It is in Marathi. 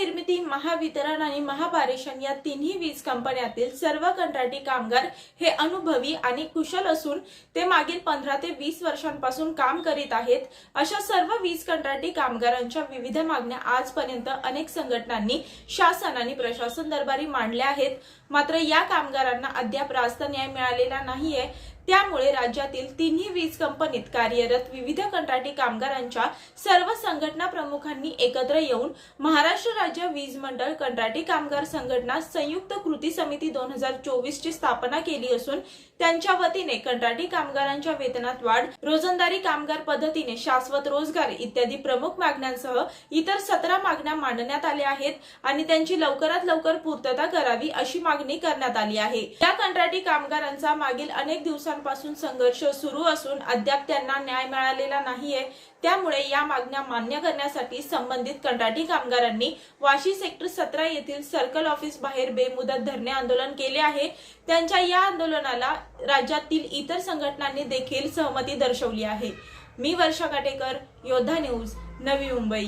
निर्मिती महावितरण आणि महापारेषण या तिन्ही वीज कंपन्यातील सर्व कंत्राटी कामगार हे अनुभवी आणि कुशल असून ते मागील पंधरा ते वीस वर्षांपासून काम करीत आहेत. अशा सर्व वीज कंत्राटी कामगारांच्या विविध मागण्या आजपर्यंत अनेक संघटनांनी शासन आणि प्रशासन दरबारी मांडल्या आहेत. मात्र या कामगारांना अद्याप रास्त न्याय मिळालेला नाहीये. त्यामुळे राज्यातील तिन्ही वीज कंपनीत कार्यरत विविध कंत्राटी कामगारांच्या सर्व संघटना प्रमुखांनी एकत्र येऊन महाराष्ट्र राज्य वीज मंडळ कंत्राटी कामगार संघटना संयुक्त कृती समिती दोन हजार चोवीस ची स्थापना केली असून त्यांच्या वतीने कंत्राटी कामगारांच्या वेतनात वाढ रोजंदारी कामगार पद्धतीने शाश्वत रोजगार इत्यादी प्रमुख मागण्यांसह इतर सतरा मागण्या मांडण्यात आल्या आहेत आणि त्यांची लवकरात लवकर पूर्तता करावी अशी मागणी करण्यात आली आहे. या कंत्राटी कामगारांचा मागील अनेक दिवसांपासून संघर्ष सुरू असून अद्याप त्यांना न्याय मिळालेला नाहीये. त्यामुळे या मागण्या मान्य करण्यासाठी संबंधित कंत्राटी कामगारांनी वाशी सेक्टर सतरा येथील सर्कल ऑफिस बाहेर बेमुदत धरणे आंदोलन केले आहे. त्यांच्या या आंदोलनाला राज्यातील इतर संघटनांनी देखील सहमती दर्शवली आहे. मी वर्षा काटेकर योद्धा न्यूज नवी मुंबई.